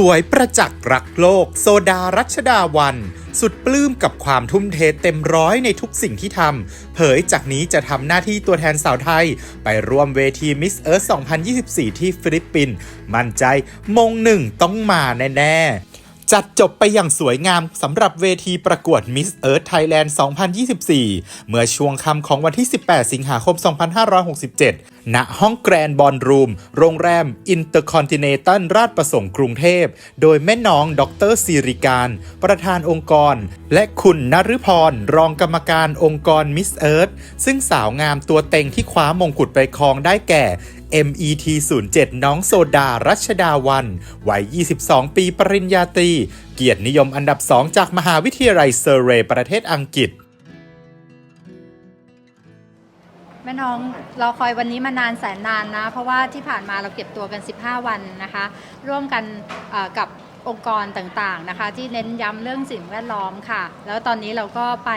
สวยประจักษ์รักโลก โซดารัชดาวัน สุดปลื้มกับความทุ่มเทเต็มร้อยในทุกสิ่งที่ทำ เผยจากนี้จะทำหน้าที่ตัวแทนสาวไทย ไปร่วมเวทีมิสเอิร์ธ2024 ที่ฟิลิปปินส์มั่นใจมงหนึ่งต้องมาแน่ ๆ จัดจบไปอย่างสวยงามสำหรับเวทีประกวด Miss Earth Thailand 2024 เมื่อช่วงค่ำของวันที่ 18 สิงหาคม 2567 ณ ห้องแกรนบอลรูม โรงแรม Intercontinental ราชประสงค์กรุงเทพ โดยแม่น้อง ดรสิริการ ประธานองค์กร และคุณนฤพร รองกรรมการองค์กร Miss Earth ซึ่งสาวงามตัวเต็งที่คว้ามงกุฎไปครองได้แก่ MET 07น้องโซดา รัชดาวันวัย 22 ปีปริญญาตรี เกียรตินิยมอันดับ 2 จากมหาวิทยาลัยเซอร์เรย์ประเทศอังกฤษ แม่น้องรอคอยวันนี้มานานแสนนานนะ เพราะว่าที่ผ่านมาเราเก็บตัวกัน 15 วันนะคะ ร่วมกันกับ องค์กรต่างๆนะคะ ที่เน้นย้ำเรื่องสิ่งแวดล้อมค่ะ แล้วตอนนี้เราก็ไป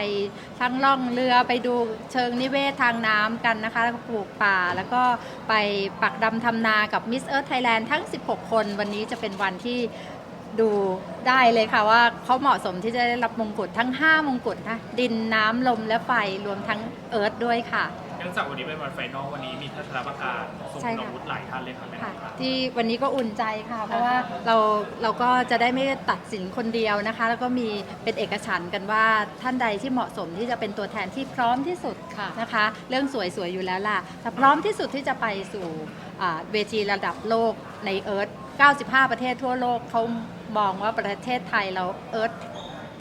ทั้งล่องเรือไปดูเชิงนิเวศทางน้ำกันนะคะแล้วก็ปลูกป่า แล้วก็ไปปักดำทำนากับ Miss Earth Thailand ทั้ง 16 คน วันนี้จะเป็นวันที่ดูได้เลยค่ะว่าเขาเหมาะสมที่จะได้รับมงกุฎทั้ง 5 มงกุฎนะดินน้ำลมและไฟรวมทั้งเอิร์ธด้วยค่ะ เนื่องจากวันนี้เป็นวันไฟนอลวันนี้มีทัศนประการทรงใช่คุณค่ะอาวุธหลายท่านเลยค่ะแม่ค่ะครับที่วันนี้ก็อุ่นใจค่ะ เพราะว่าเราเราก็จะได้ไม่ได้ตัดสินคนเดียวนะคะ แล้วก็มีเป็นเอกฉันท์กันว่าท่านใดที่เหมาะสมที่จะเป็นตัวแทนที่พร้อมที่สุดค่ะนะคะ เรื่องสวยๆอยู่แล้วล่ะแต่พร้อมที่สุดที่จะไปสู่อ่าเวทีระดับโลกในเอิร์ธ95 ประเทศทั่วโลกเขามองว่าประเทศไทยเราเอิร์ธ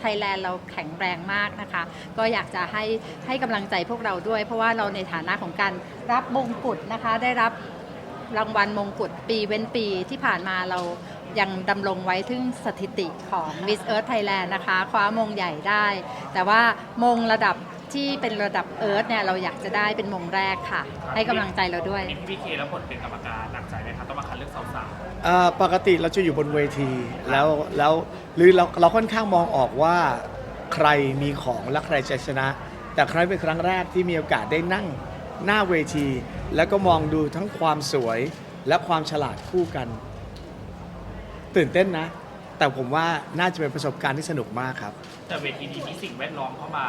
ไทยแลนด์เราแข็งแรงมากนะคะ ก็อยากจะให้ให้กำลังใจพวกเราด้วย เพราะว่าเราในฐานะของการรับมงกุฎนะคะ ได้รับรางวัลมงกุฎปีเว้นปีที่ผ่านมาเรายังดำรงไว้ถึงสถิติของ Miss Earth Thailand นะคะ คว้ามงใหญ่ได้ แต่ว่ามงระดับที่เป็นระดับเอิร์ธเนี่ยเราอยากจะได้เป็นมงแรกค่ะ ให้กำลังใจเราด้วย มีพี่เคแล้วผลเป็นกรรมการหนักใจไหมครับต้องมา เอกสาวอ่าปกติเราจะอยู่บนเวทีแล้วแล้วหรือเราเราค่อนข้างมองออกว่าใครมีของและใครจะชนะ แต่ครั้งเป็นครั้งแรกที่มีโอกาสได้นั่งหน้าเวที แล้วก็มองดูทั้งความสวยและความฉลาดคู่กัน ตื่นเต้นนะ แต่ผมว่าน่าจะเป็นประสบการณ์ที่สนุกมากครับ แต่เวทีนี้มีสิ่งแวดล้อมเข้ามา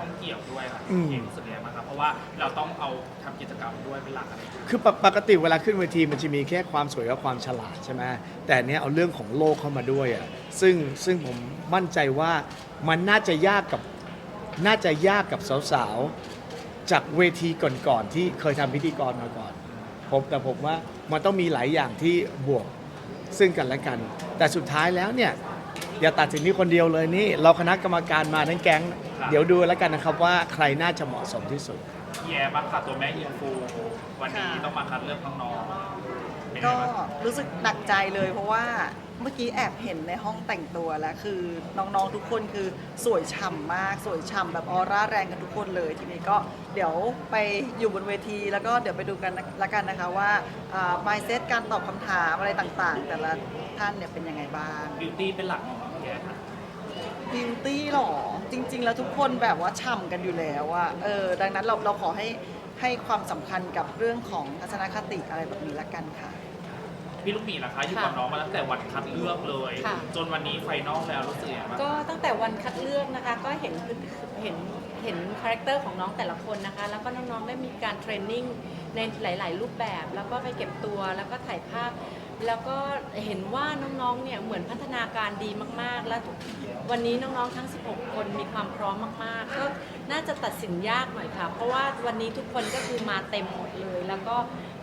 ข้องเกี่ยวด้วยครับอืม เห็นรู้สึกยังไงบ้างครับเพราะว่าเราต้องเอาทำกิจกรรมด้วยเป็นหลักอะไรอย่างเงี้ยคือปกปกติเวลาขึ้นเวทีมันจะมีแค่ความสวยกับความฉลาดใช่ไหมแต่อันเนี้ยเอาเรื่องของโลกเข้ามาด้วยอะซึ่งซึ่งผมมั่นใจว่ามันน่าจะยากกับน่าจะยากกับสาวๆ จากเวทีก่อนๆที่เคยทำพิธีกรมาก่อนผมแต่ผมว่ามันต้องมีหลายอย่างที่บวกซึ่งกันและกัน แต่สุดท้ายแล้วเนี่ย อย่าตัดสินที่คนเดียวเลยนี่ เราคณะกรรมการมาทั้งแก๊ง เดี๋ยวดูแล้วกันนะครับว่าใครน่าจะเหมาะสมที่สุดพี่แอร์บ้างค่ะตัวแม่อินฟูวันนี้ต้องมาคัดเลือกน้องๆเป็นไงก็บ้างรู้สึกหนักใจเลยเพราะว่าเมื่อกี้แอบเห็นในห้องแต่งตัวแล้วคือน้องๆทุกคนคือสวยฉ่ำมากสวยฉ่ำแบบออร่าแรงกันทุกคนเลย ทีนี้ก็เดี๋ยวไปอยู่บนเวที แล้วก็เดี๋ยวไปดูกันนะละกันนะคะว่าอ่า mindset การตอบคำถามอะไรต่างๆ แต่ละท่านเนี่ยเป็นยังไงบ้าง บิวตี้เป็นหลักของพี่แอร์ครับ บิวตี้หรอ จริง ๆ แล้วทุกคนแบบว่าฉ่ำกันอยู่แล้วอะเออดังนั้นเราเราขอให้ให้ความสำคัญกับเรื่องของทัศนคติอะไรแบบนี้ละกันค่ะ พี่ลูกหมีล่ะคะอยู่กับน้องมาตั้งแต่วันคัดเลือกเลย ค่ะ จนวันนี้ไฟนอลแล้วรู้สึกยังไงบ้างก็ตั้งแต่วันคัดเลือกนะคะ ก็เห็นเห็นเห็นคาแรคเตอร์ของน้องแต่ละคนนะคะ แล้วก็น้องๆได้มีการเทรนนิ่งในหลาย ๆ รูปแบบ แล้วก็ไปเก็บตัวแล้วก็ถ่ายภาพ แล้วก็เห็นว่าน้องๆ เนี่ยเหมือนพัฒนาการดีมากๆ และวันนี้น้องๆ ทั้ง 16 คนมีความพร้อมมากๆ ก็น่าจะตัดสินยากหน่อยค่ะ เพราะว่าวันนี้ทุกคนก็คือมาเต็มหมดเลย แล้วก็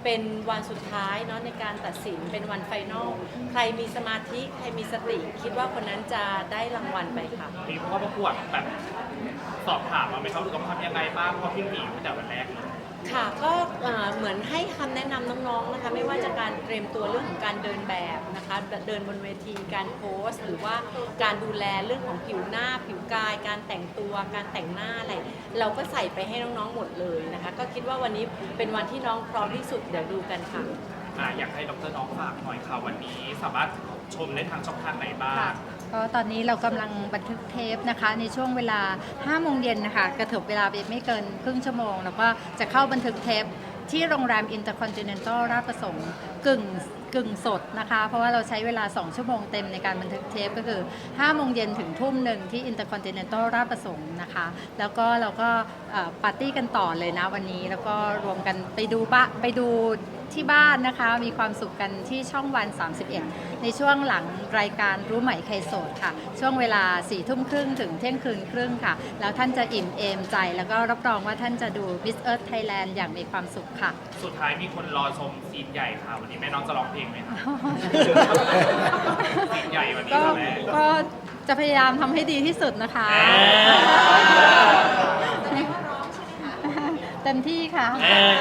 เป็นวันสุดท้ายเนาะในการตัดสินเป็นวันไฟนอล ใครมีสมาธิ ใครมีสติ คิดว่าคนนั้นจะได้รางวัลไปค่ะ มีข้าประกวดแบบสอบถามมาไหมครับหรือต้องทำยังไงบ้างเพราะพี่หมีตั้งแต่วันแรกเลย ค่ะก็เอ่อเหมือนให้คำแนะนำน้องๆนะคะไม่ว่าจะการเตรียมตัวเรื่องของการเดินแบบนะคะเดินบนเวทีการโพสต์หรือว่าการดูแลเรื่องของผิวหน้า ผิวกาย การแต่งตัวการแต่งหน้าอะไรเราก็ใส่ไปให้น้องๆหมดเลยนะคะ ก็คิดว่าวันนี้เป็นวันที่น้องพร้อมที่สุดเดี๋ยวดูกันค่ะ อะอยากให้ดรน้องฝากหน่อยค่ะวันนี้สามารถชมได้ทางช่องทางไหนบ้าง ค่ะ ก็ตอนนี้เรากำลังบันทึกเทปนะคะ ในช่วงเวลา5โมงเย็นนะคะ กระเถิบเวลาไปไม่เกินครึ่งชั่วโมง แล้วก็จะเข้าบันทึกเทปที่โรงแรม Intercontinental ราชประสงค์กึ่งกึ่งสดนะคะ เพราะว่าเราใช้เวลา 2 ชั่วโมงเต็มในการบันทึกเทปก็คือ5โมงเย็นถึงทุ่มหนึ่งที่ Intercontinental ราชประสงค์นะคะ แล้วก็เราก็เอ่อปาร์ตี้กันต่อเลยนะวันนี้ แล้วก็รวมกันไปดูบ้าไปดูที่บ้านนะคะ มีความสุขกันที่ช่องวัน 31 ในช่วงหลังรายการรู้ไหมใครโสดค่ะ ช่วงเวลา4ี่ทุ่มครึ่งถึงเที่ยงคืนครึ่งค่ะ แล้วท่านจะอิ่มเอมใจ แล้วก็รับรองว่าท่านจะดู Miss Earth Thailand อย่างมีความสุขค่ะ สุดท้ายมีคนรอชมซีนใหญ่ค่ะ วันนี้แม่น้องจะร้องเพลงไหมคะ ซีนใหญ่วันนี้ก็ค่ะแม่ ก็จะพยายามทำให้ดีที่สุดนะคะ เอ่ เต็มที่ค่ะ เอ่อ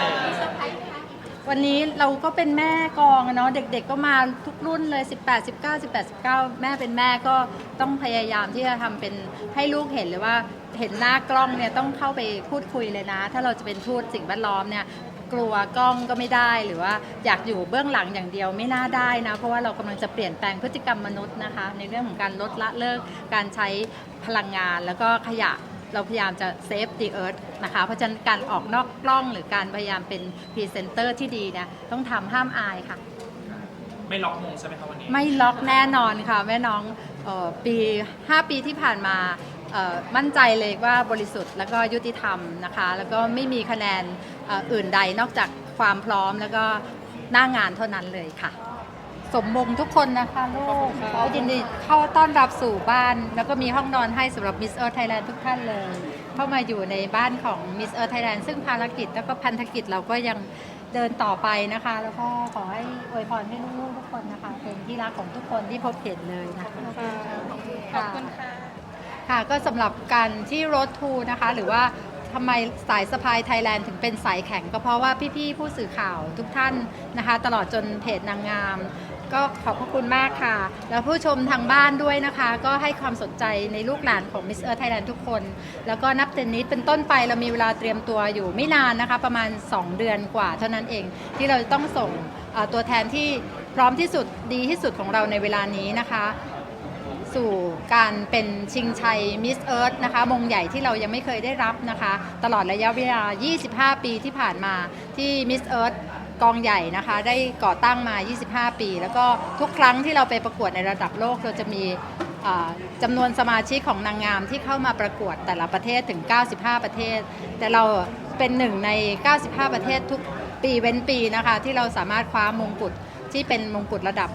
วันนี้เราก็เป็นแม่กองอะเนาะเด็กๆก็มาทุกรุ่นเลย 18 19 18 19 แม่เป็นแม่ก็ต้องพยายามที่จะทำเป็นให้ลูกเห็นเลยว่าเห็นหน้ากล้องเนี่ยต้องเข้าไปพูดคุยเลยนะ ถ้าเราจะเป็นทูตสิ่งแวดล้อมเนี่ยกลัวกล้องก็ไม่ได้หรือว่าอยากอยู่เบื้องหลังอย่างเดียวไม่น่าได้นะ เพราะว่าเรากำลังจะเปลี่ยนแปลงพฤติกรรมมนุษย์นะคะ ในเรื่องของการลดละเลิกการใช้พลังงานแล้วก็ขยะ เราพยายามจะเซฟ the earth นะคะ เพราะฉะนั้นการออกนอกกล้องหรือการพยายามเป็นพรีเซนเตอร์ที่ดีเนี่ยต้องทำห้ามอายค่ะ ไม่ล็อกมงใช่ไหมคะวันนี้ ไม่ล็อกแน่นอนค่ะ แม่น้องเออปี 5 ปีที่ผ่านมาเอ่อมั่นใจเลยว่าบริสุทธิ์แล้วก็ยุติธรรมนะคะ แล้วก็ไม่มีคะแนนเอ่ออื่นใดนอกจากความพร้อมแล้วก็หน้างานเท่านั้นเลยค่ะ สมมงทุกคนนะคะลูกเขายินดีเข้าต้อนรับสู่บ้าน แล้วก็มีห้องนอนให้สำหรับ Miss Earth Thailand ทุกท่านเลย เข้ามาอยู่ในบ้านของ Miss Earth Thailand ซึ่งภารกิจแล้วก็พันธกิจเราก็ยังเดินต่อไปนะคะ แล้วก็ขอให้อวยพรให้ลูกๆทุกคนนะคะ เป็นที่รักของทุกคนที่พบเห็นเลยนะคะขอบคุณค่ะ ค่ะก็สำหรับการที่ Road to นะคะ หรือว่า ทำไมสายสะพายไทยแลนด์ถึงเป็นสายแข็ง ก็เพราะว่าพี่ๆผู้สื่อข่าวทุกท่านนะคะ ตลอดจนเพจนางงาม ก็ขอบพระคุณมากค่ะ แล้วผู้ชมทางบ้านด้วยนะคะ ก็ให้ความสนใจในลูกหลานของ Miss Earth Thailand ทุกคน แล้วก็นับแต่นี้เป็นต้นไปเรามีเวลาเตรียมตัวอยู่ไม่นานนะคะ ประมาณ 2 เดือนกว่าเท่านั้นเองที่เราจะต้องส่งตัวแทนที่พร้อมที่สุดดีที่สุดของเราในเวลานี้นะคะ สู่การเป็นชิงชัยมิสเอิร์ธนะคะมงใหญ่ที่เรายังไม่เคยได้รับนะคะ ตลอดระยะเวลา 25 ปีที่ผ่านมาที่มิสเอิร์ธกองใหญ่นะคะได้ก่อตั้งมา 25 ปี แล้วก็ทุกครั้งที่เราไปประกวดในระดับโลกเราจะมีจำนวนสมาชิกของนางงามที่เข้ามาประกวดแต่ละประเทศถึง 95 ประเทศ แต่เราเป็นหนึ่งใน 95 ประเทศทุกปีเว้นปีนะคะ ที่เราสามารถคว้ามงกุฎที่เป็นมงกุฎระดับ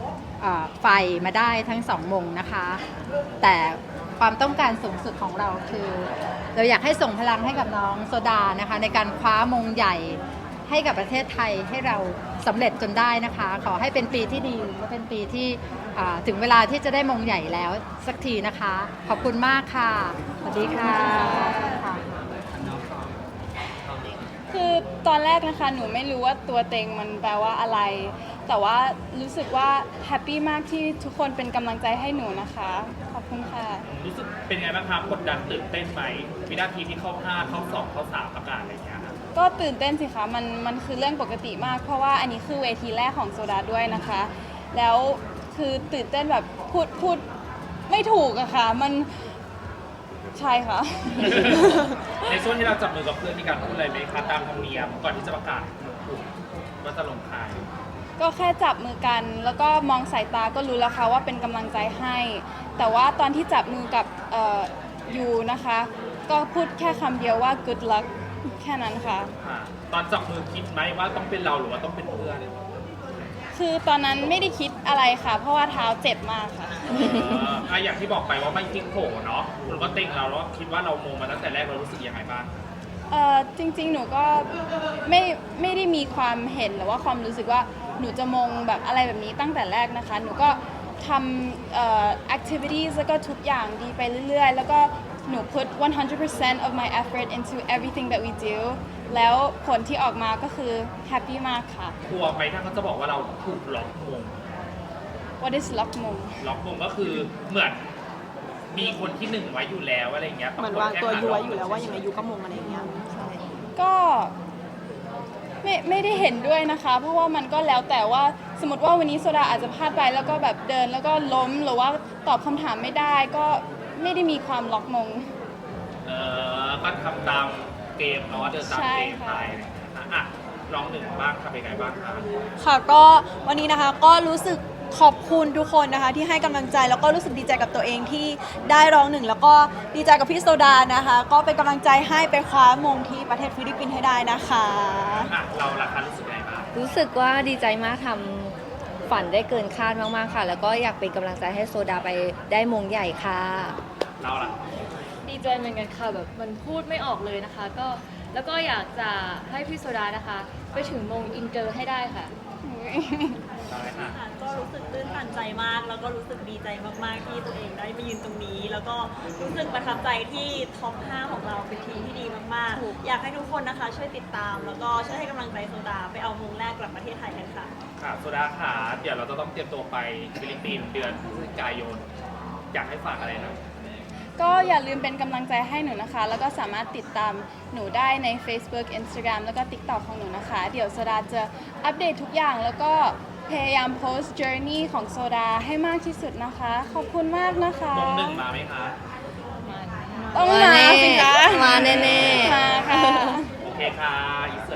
ไฟมาได้ทั้งสองมงนะคะ แต่ความต้องการสูงสุดของเราคือ เราอยากให้ส่งพลังให้กับน้องโซดานะคะ ในการคว้ามงใหญ่ให้กับประเทศไทยให้เราสำเร็จจนได้นะคะ ขอให้เป็นปีที่ดีและเป็นปีที่ถึงเวลาที่จะได้มงใหญ่แล้วสักทีนะคะ ขอบคุณมากค่ะ สวัสดีค่ะคือตอนแรกนะคะหนูไม่รู้ว่าตัวเต็งมันแปลว่าอะไร แต่ว่ารู้สึกว่าแฮปปี้มากที่ทุกคนเป็นกำลังใจให้หนูนะคะ ขอบคุณค่ะ รู้สึกเป็นไงบ้างครับกดดันตื่นเต้นไหมวินาทีที่เข้าห้าเข้าสองเข้าสามประกาศอะไรอย่างเงี้ยครับก็ตื่นเต้นสิคะมันมันคือเรื่องปกติมาก เพราะว่าอันนี้คือเวทีแรกของโซดาด้วยนะคะ แล้วคือตื่นเต้นแบบพูดพูดไม่ถูกอะค่ะ มันใช่ค่ะ ในช่วงที่เราจับมือกับเพื่อนมีการพูดอะไรไหมคะตามธรรมเนียมก่อนที่จะประกาศว่าจะลงใคร ก็แค่จับมือกัน แล้วก็มองสายตาก็รู้แล้วค่ะว่าเป็นกำลังใจให้ แต่ว่าตอนที่จับมือกับเอ่อยูนะคะ ก็พูดแค่คำเดียวว่า good luck แค่นั้นค่ะอ่าตอนจับมือคิดไหมว่าต้องเป็นเราหรือว่าต้องเป็นเพื่อนคือตอนนั้นไม่ได้คิดอะไรค่ะ เพราะว่าเท้าเจ็บมากค่ะ เอออะอย่างที่บอกไปว่าไม่พลิกโผเนาะคุณก็เต็งเราแล้วคิดว่าเรามงมาตั้งแต่แรกเรารู้สึกยังไงบ้าง เอ่อจริงๆ หนูก็ไม่ไม่ได้มีความเห็นหรือว่าความรู้สึกว่าหนูจะมงแบบอะไรแบบนี้ตั้งแต่แรกนะคะ หนูก็ทำเอ่อ activities แล้วก็ทุกอย่างดีไปเรื่อยๆ แล้วก็หนู put 100% of my effort into everything that we do แล้วผลที่ออกมาก็คือ happy มากค่ะ กลัวไหมถ้าเขาจะบอกว่าเราถูกล็อกมง what is lock มง ล็อกมงก็คือเหมือนมีคนที่หนึ่งไว้อยู่แล้วอะไรอย่างเงี้ยเหมือนวางตัวยูไว้อยู่แล้วว่ายังไงยูก็มงอะไรอย่างเงี้ยใช่ ก็ไม่ไม่ได้เห็นด้วยนะคะ เพราะว่ามันก็แล้วแต่ว่าสมมติว่าวันนี้โซดาอาจจะพลาดไปแล้วก็แบบเดินแล้วก็ล้มหรือว่าตอบคำถามไม่ได้ก็ไม่ได้มีความล็อกมง เออก็ทำตามเกมเนาะเดินตามใช่เกมไปค่ะนะอะร้องหนึ่งบ้างค่ะเป็นไงบ้างคะ ค่ะก็วันนี้นะคะก็รู้สึก ขอบคุณทุกคนนะคะที่ให้กำลังใจแล้วก็รู้สึกดีใจกับตัวเองที่ได้ร้องหนึ่งแล้วก็ดีใจกับพี่โซดานะคะ ก็เป็นกำลังใจให้ไปคว้ามงที่ประเทศฟิลิปปินส์ให้ได้นะคะ อะเราล่ะคะรู้สึกไงบ้างรู้สึกว่าดีใจมากทำฝันได้เกินคาดมาก ๆ ค่ะ แล้วก็อยากเป็นกำลังใจให้โซดาไปได้มงใหญ่ค่ะ เราล่ะดีใจเหมือนกันค่ะแบบมันพูดไม่ออกเลยนะคะ ก็แล้วก็อยากจะให้พี่โซดานะคะ ไปถึงมงอินเตอร์ให้ได้ค่ะ เราเลยค่ะ ค่ะก็รู้สึกตื้นตันใจมาก แล้วก็รู้สึกดีใจมาก ๆ ที่ตัวเองได้มายืนตรงนี้ แล้วก็รู้สึกประทับใจที่ท็อป 5 ของเราเป็นทีมที่ดีมาก ๆ อยากให้ทุกคนนะคะ ช่วยติดตาม แล้วก็ช่วยให้กำลังใจโซดาไปเอามงแรกกลับประเทศไทยกันค่ะ ค่ะโซดาค่ะเดี๋ยวเราจะต้องเตรียมตัวไปฟิลิปปินส์เดือนพฤศจิกายน อยากให้ฝากอะไรนะ ก็อย่าลืมเป็นกำลังใจให้หนูนะคะ แล้วก็สามารถติดตามหนูได้ใน Facebook Instagram แล้วก็ TikTok ของหนูนะคะ เดี๋ยวโซดาจะอัปเดตทุกอย่างแล้วก็ พยายามโพสต์ journey ของโซดาให้มากที่สุดนะคะ ขอบคุณมากนะคะมงหนึ่งมาไหมคะ ต้องมาสิคะมาแน่ๆ มาค่ะ โอเคค่ะอิส